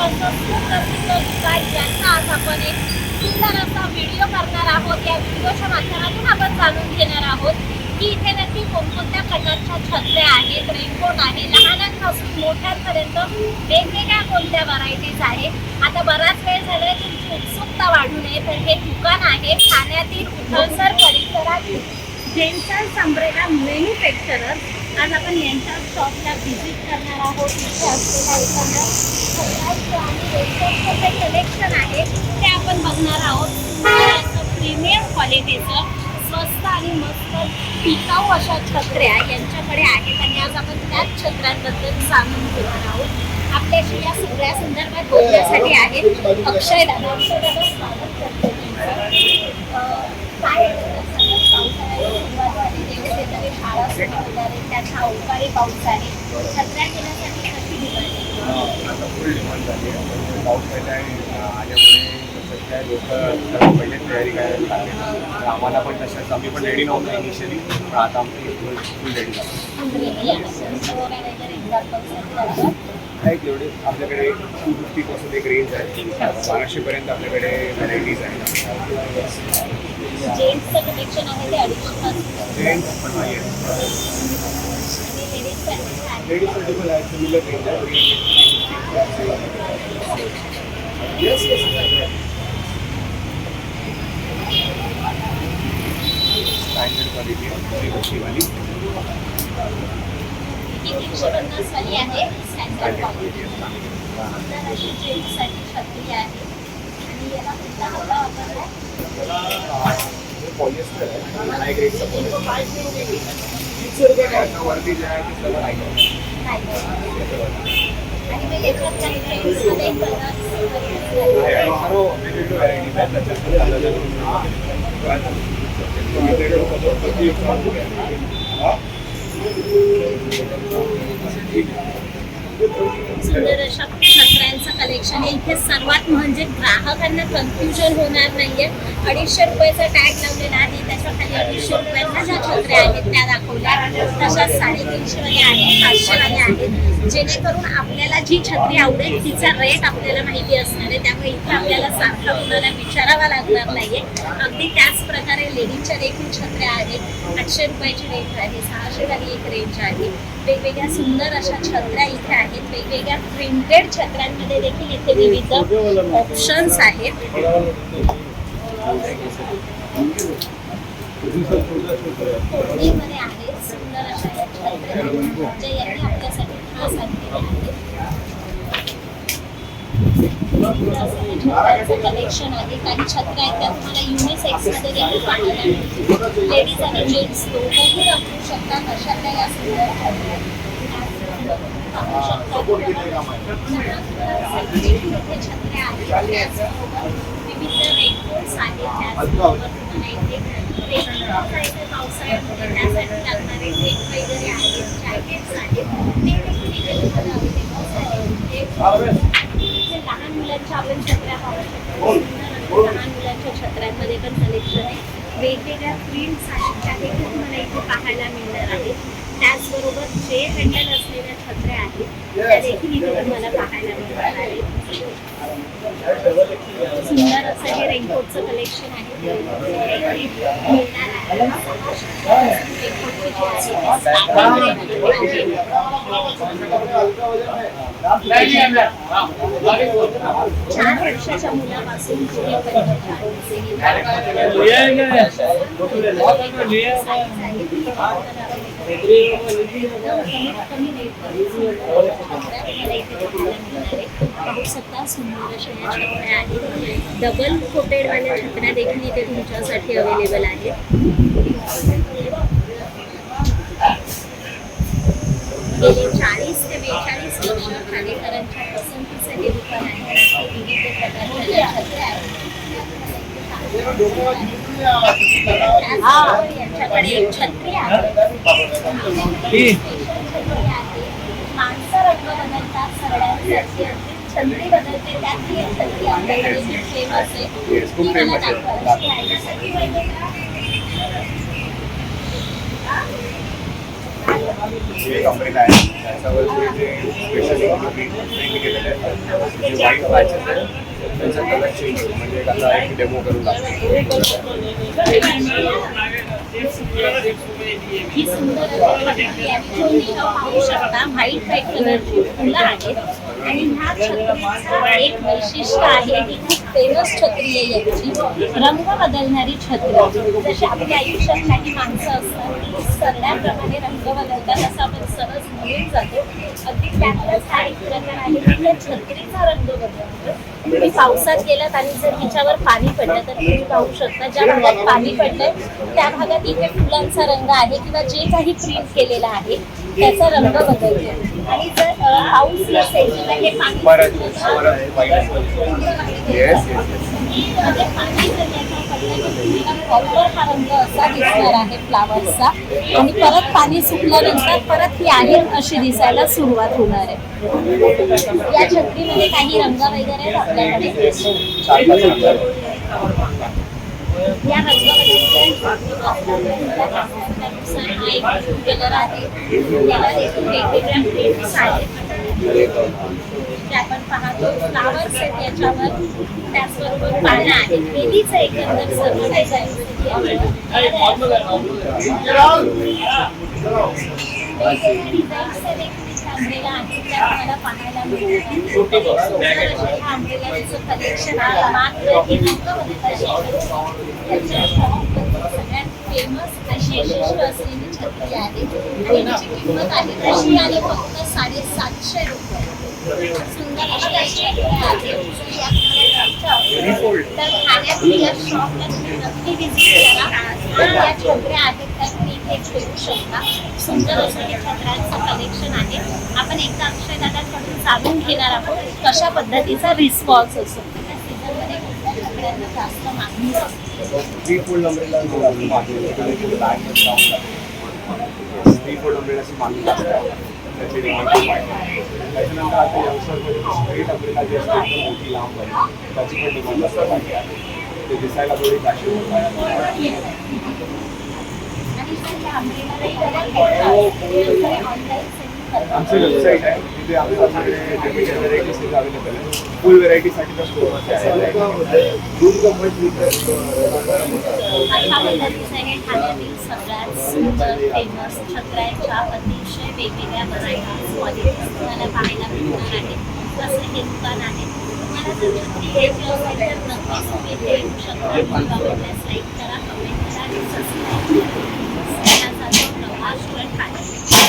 असं खूप प्रसिद्ध सुप्रसिद्ध दुकान आज आपण एक सुंदर असा व्हिडिओ करणार आहोत या व्हिडिओच्या माध्यमातून आपण जाणून घेणार आहोत की इथे नक्की कोणकोणत्या प्रकारच्या छत्र्या आहेत रेनकोट आहे लहानांपासून मोठ्यांपर्यंत वेगवेगळ्या कोणत्या व्हरायटीज आहे आता बराच वेळ झालाय तुमची उत्सुकता वाढू नये तर हे दुकान आहे ठाण्यातील उथळसर परिसरातील जेन्सन संब्रेला मॅन्युफॅक्चरर आज आपण यांच्या शॉपला व्हिजिट करणार आहोत. इथे असलेल्या एखाद्या छत्राचं आणि जे कलेक्शन आहे ते आपण बघणार आहोत. असं प्रीमियम क्वालिटीचं स्वस्त आणि मस्त टिकाऊ अशा छत्र्या यांच्याकडे आहेत आणि आज आपण त्याच छत्र्यांबद्दल जाणून घेणार आहोत. आपल्याशी या सगळ्या संदर्भात बोलण्यासाठी आहेत अक्षय दादा. अक्षय दादा स्वागत करतो काय आहे पावसाळ्याची सुरुवात झाली होणार आहे त्याचा अवकाळी पाऊस आहे छत्र्या घेण्यासाठी कशी फुल डिमांड झाली आहे पाऊस पहिला आल्यामुळे लोक पहिले तयारी करायला लागले आम्हाला पण तशाच आम्ही पण रेडी नव्हतो इनिशियली पण आता आमची फुल फुल रेडी झाली आहे एवढे आपल्याकडे टू फिफ्टीपासून एक रेंज आहे. बाराशेपर्यंत आपल्याकडे व्हरायटीज आहेत. जेंट्सचं कलेक्शन आहे ते अडीचशे पासून जेंट्स पण नाही आहे लेडीजसाठी पण आहे. सिमिलर रेंज आहे येस येस स्टँडर्ड क्वालिटी आहे गोष्टीवाली ही तीनशे पन्नास वाली आहे. स्टँडर्ड क्वालिटी आहे नंतर अशी जेंट्ससाठी छत्री आहे. आणि याला कुठला हवा वापरला आणि काही Thank you. सुंदर अशा छत्र्यांचं कलेक्शन आहे. इथे सर्वात म्हणजे ग्राहकांना कन्फ्युजन होणार नाहीये. अडीचशे रुपयाचा टॅग लावलेला आहे. त्याच्याखाली अडीचशे रुपयांना ज्या छत्र्या आहेत त्या दाखवल्या. तशाच साडेतीनशेवाल्या आहेत पाचशेवाल्या आहेत जेणेकरून आपल्याला जी छत्री आवडेल तिचा रेट आपल्याला माहिती असणार आहे. त्यामुळे इथे आपल्याला सारखा कुणाला विचारावा लागणार नाहीये. अगदी त्याच प्रकारे लेडीजच्या देखील छत्र्या आहेत. आठशे रुपयाची रेंज आहे सहाशे वाली एक रेंज आहे. वेगवेगळ्या सुंदर अशा छत्र्या इथे आहेत. वेगवेगळ्या प्रिंटेड छत्र्यांमध्ये देखील इथे विविध ऑप्शन्स आहेत. तोरणीमध्ये आहेत सुंदर अशा छत्र्या? जे यांनी आपल्यासाठी खास आणलेल्या आहेत. कलेक्शन आहे काही छत्र्या आहेत त्या तुम्हाला युनिसेक्समध्ये देखील पाहायला लेडीज आणि जेंट्स दोघंही वापरू शकतात अशातल्या या छत्र्या आहेत विविध रेनकोट्स आहेत तुम्हाला पावसाळ्यामध्ये त्यासाठी लागणारे वगैरे आहेत जॅकेट्स आहेत ते देखील आहेत. लहान मुलांच्या आपण छत्र्या पाहू शकतो. सुंदर अशा लहान मुलांच्या छत्र्यांमध्ये पण कलेक्शन आहे. वेगवेगळ्या प्रिंट्स आहेत त्या देखील तुम्हाला इथे पाहायला मिळणार आहेत. त्याचबरोबर जे हँडल असलेल्या छत्र्या आहेत त्या देखील इथे तुम्हाला पाहायला मिळणार आहेत. सुंदर असं हे रेनकोटचं कलेक्शन आहे. मिळणार आहे. रेनकोटचे जे आहे ते. चार वर्षाच्या मुलापासून पुढेपर्यंत पाहू सुंदर आहेत डबल कोटेड अवेलेबल आहेत माणसं रंग बदलतात सरड्यांसाठी छत्री बदलते त्यातली छत्री आपल्याकडे खूप फेमस आहे Yes, खूप ती मला famous आहे. दाखवायची आहे. त्यासाठी वेगवेगळ्या ही एक अमरेला आहे त्याच्यावर जे स्पेशल प्रिंट केलेले आहेत जे व्हाईट आहेत त्यांचा कलर चेंज होतो म्हणजे आता एक डेमो करून दाखवतो. व्हाईट व्हाईट फुलं आहेत. आणि ह्या छत्रीचा एक वैशिष्ट्य आहे की खूप फेमस छत्री आहे याची. रंग बदलणारी छत्री. जशी आपल्या आयुष्यात काही माणसं असतात ती सरण्याप्रमाणे रंग बदलतात असं आपण सहज म्हणून जातो. अगदी त्यातलाच हा एक प्रकार आहे की या छत्रीचा रंग बदलतो. तुम्ही पावसात गेलात आणि जर तिच्यावर पाणी पडलं तर तुम्ही पाहू शकता ज्या भागात पाणी पडलंय त्या भागात इथे फुलांचा रंग आहे किंवा जे काही प्रिंट केलेलं आहे त्याचा रंग बदलतो. आणि जर पाऊस नसेल हे पाणी येस म्हणजे पाणी हा रंग असा दिसणार आहे आणि परत पाणी सुकल्यानंतर परत ही आहे अशी दिसायला सुरुवात होणार आहे. या छत्रीमध्ये काही रंग वगैरे आहेत आपल्याकडे चार पाच रंग आहेत. या कलर आहे याला देखील वेगवेगळ्या प्रिंट्स आहेत ते आपण पाहतो फ्लावर्स आहेत याच्यावर त्याचबरोबर पानं आहेत वेलीचं एकंदर सर्व कलेक्शन आहे. मात्र हे सगळ्यात फेमस अशी यशस्वी असलेली छत्री आहे आणि किंमत आहे तशी आणि फक्त साडेसातशे रुपये सुंदर अशी अशी आहे तर ठाण्यातील या शॉपला तुम्ही नक्की विजिट करा. या छत्र्या आहेत. भेट देऊ शकता सुंदर असं हे छत्र्यांचं कलेक्शन आहे आपण एकदा अक्षय दादांकडून जाणून घेणार आहोत कशा पद्धतीचा रिस्पॉन्स असतो जास्त मागणी असते मागणी त्याची डिमांड त्याच्यानंतर आता स्ट्रेट अम्ब्रेला जी असते एकदम मोठी लांब आहे त्याची पण डिमांड जास्त ते दिसायला थोडी काशी आमची वेबसाईट आहे तिथे आमच्याकडे लिमिटेड व्हरायटीज तिथे अवेलेबल आहे फुल व्हरायटीसाठी स्टोअरमध्ये आहे अशा पद्धतीचं सगळ्यात सुंदर फ़ेमस छत्र्यांच्या अतिशय वेगवेगळ्या व्हरायटीज क्वालिटीज तुम्हाला पाहायला मिळणार आहेत असं हे दुकान आहे तुम्हाला जर छत्री घ्यायची असेल तर नक्कीच तुम्ही इथे शकता लाईक करा कमेंट करा 现在乘坐228路车。